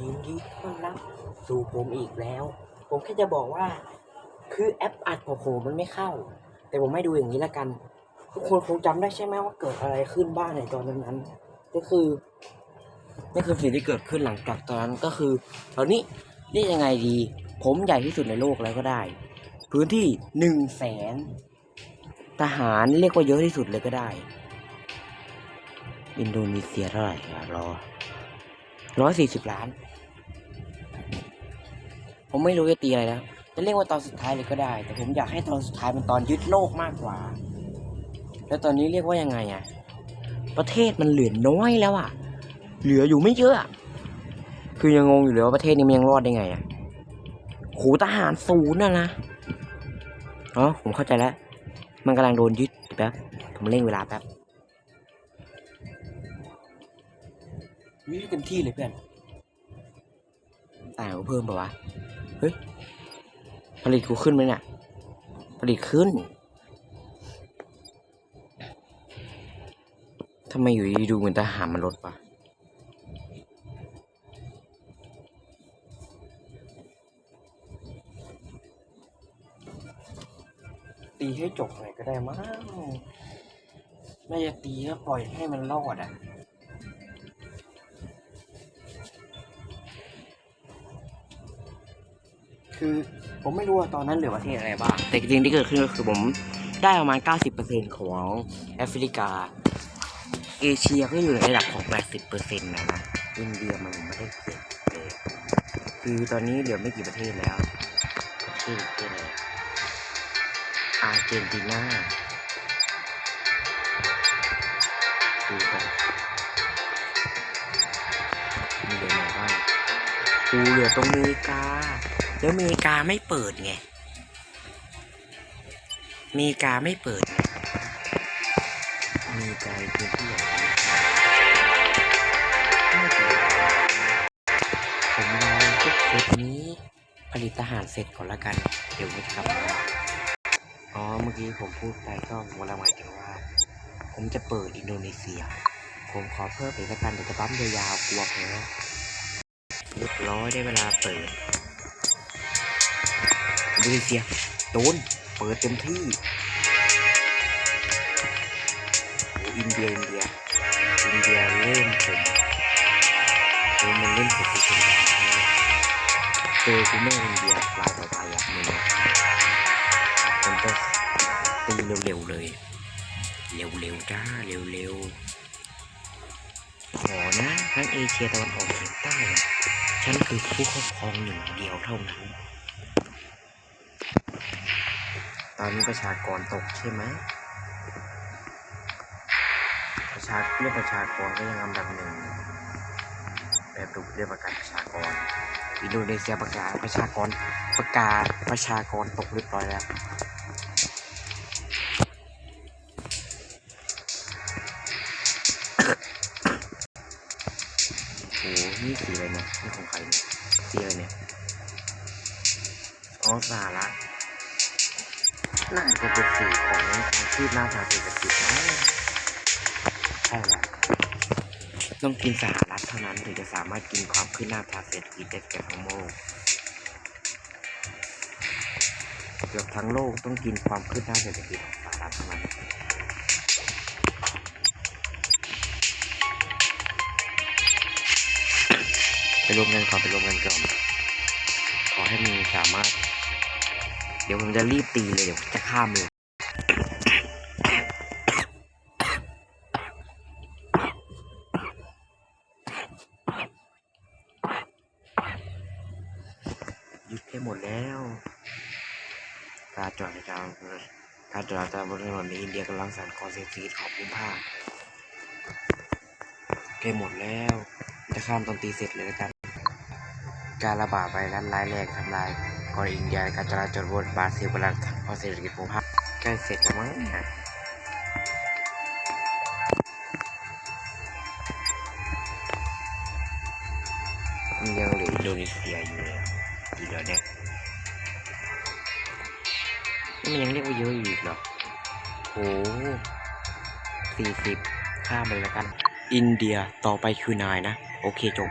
ยินดีต้อนรับสู่ผมอีกแล้ว ผมแค่จะบอกว่า คือแอปอัดของผมมันไม่เข้า แต่ผมให้ดูอย่างนี้ละกัน ทุกคนคงจำได้ใช่ไหมว่าเกิดอะไรขึ้นบ้างในตอนนั้น ก็คือนี่คือสิ่งที่เกิดขึ้นหลังจากตอนนั้นก็คือตอนนี้เรียกยังไงดี ผมใหญ่ที่สุดในโลกแล้วก็ได้ พื้นที่หนึ่งแสนทหารเรียกว่าเยอะที่สุดเลยก็ได้ อินโดนีเซียเท่าไหร่รอ ร้อยสี่สิบล้าน ผมไม่รู้จะตีอะไรแล้ว จะเรียกว่าตอนสุดท้ายเลยก็ได้ แต่ผมอยากให้ตอนสุดท้ายเป็นตอนยึดโลกมากกว่า แล้วตอนนี้เรียกว่ายังไงอะประเทศมันเหลือน้อยแล้วอะเหลืออยู่ไม่เยอะคือยังงงอยู่เลยว่าประเทศนี้มันยังรอดได้ไงอะโหทหารศูนย์นะนะอ๋อผมเข้าใจแล้ว มันกำลังโดนยึดแป๊บ ผมเร่งเวลาแป๊บ นี่เต็มที่เลยเพื่อนแต่เพิ่มปะวะ เฮ้ย ผลิตกูขึ้นไหมเนี่ย ผลิตขึ้น ทำไมอยู่ดีๆดูเหมือนทหารมันลดวะตีให้จบหน่อยก็ได้มั้งไม่จะตีก็ปล่อยให้มันรอดอะ คือผมไม่รู้ว่าตอนนั้นเหลือประเทศอะไรบ้างแต่จริงๆที่เกิดขึ้นก็คือผมได้ประมาณ 90%ของแอฟริกา เอเชียก็อยู่ในระดับของ 80%นะนะอินเดียมันไม่ได้เก่งเลยคือตอนนี้เหลือไม่กี่ประเทศแล้วชื่อประเทศอะไรอาร์เจนตินาดูกันมีเหลือไหนบ้าง กูเหลือตรงเมกา แล้วเมกาไม่เปิดไง เมกาไม่เปิดไงอเมริกาเป็นพื้นที่ใหญ่ไม่เปิดผมรอพวกเซตนี้ ผลิตทหารเสร็จก่อนละกัน เดี๋ยวผมจะกลับมาอ๋อ เมื่อกี้ผมพูดไปก็ผมกำลังหมายถึงว่า ผมจะเปิดอินโดนีเซีย ผมขอเพิ่มอีกละกันเดี๋ยวจะปั๊มยาวๆกลัวแพ้ เรียบร้อยได้เวลาเปิดดนีเซียโดนเปิดเต็มที่อินเดียอินเดียอินเดียเล่นผมเออมันเล่นผมเป็นคนแบบเจอคุณแม่อินเดียรายต่อไปอะมึงมันก็ตีเร็วๆเลย เร็วๆจ้าเร็วๆขอนะทั้งเอเชียตะวันออกเฉียงใต้ ฉันคือผู้ครอบครองหนึ่งเดียวเท่านั้น ตอนนี้ประชากรตกใช่ไหม ประชาเรื่องประชากรก็ยังอันดับหนึ่งแบบดูเรื่องประกาศประชากรอินโดนีเซียประกาศประชากรประกาศประชากรตกเรียบร้อยแล้ว นี่สีอะไรเนี่ยนี่ของใครเนี่ยสีอะไรเนี่ยอ๋อสาระน่าจะเป็นสีของการคืบหน้าทางเศรษฐกิจนะใช่ละต้องกินสหรัฐเท่านั้นถึงจะสามารถกินความคืบหน้าทางเศรษฐกิจได้แก่ทั้งโลกเกือบทั้งโลกต้องกินความคืบหน้าเศรษฐกิจของสหรัฐเท่านั้น รวมกันก่อนไปรวมกันก่อนขอให้มีสามารถ เดี๋ยวผมจะรีบตีเลยเดี๋ยวจะข้ามเลยหยุดให้หมดแล้วการจอดในการการจราจรบนถนนในอินเดียกำลังสั่นคอนเสียชีวิตของภูมิภาคใกล้หมดแล้ว จะข้ามตอนตีเสร็จเลยแล้วกัน การระบาดไวรัสร้ายแรงทำลายก่อนอินเดียการจราจรบนบราซิลกำลังพอเศรษฐกิจภูมิภาคใกล้เสร็จแล้วมั้งเนี่ยมันยังเหลืออินโดนีเซียอยู่เลยอีกแล้วเนี่ยนี่มันยังเรียกว่าเยอะอยู่อีกเหรอโอ้สี่สิบข้ามไปแล้วกัน อินเดียต่อไปคือนายนะ โอเคจบ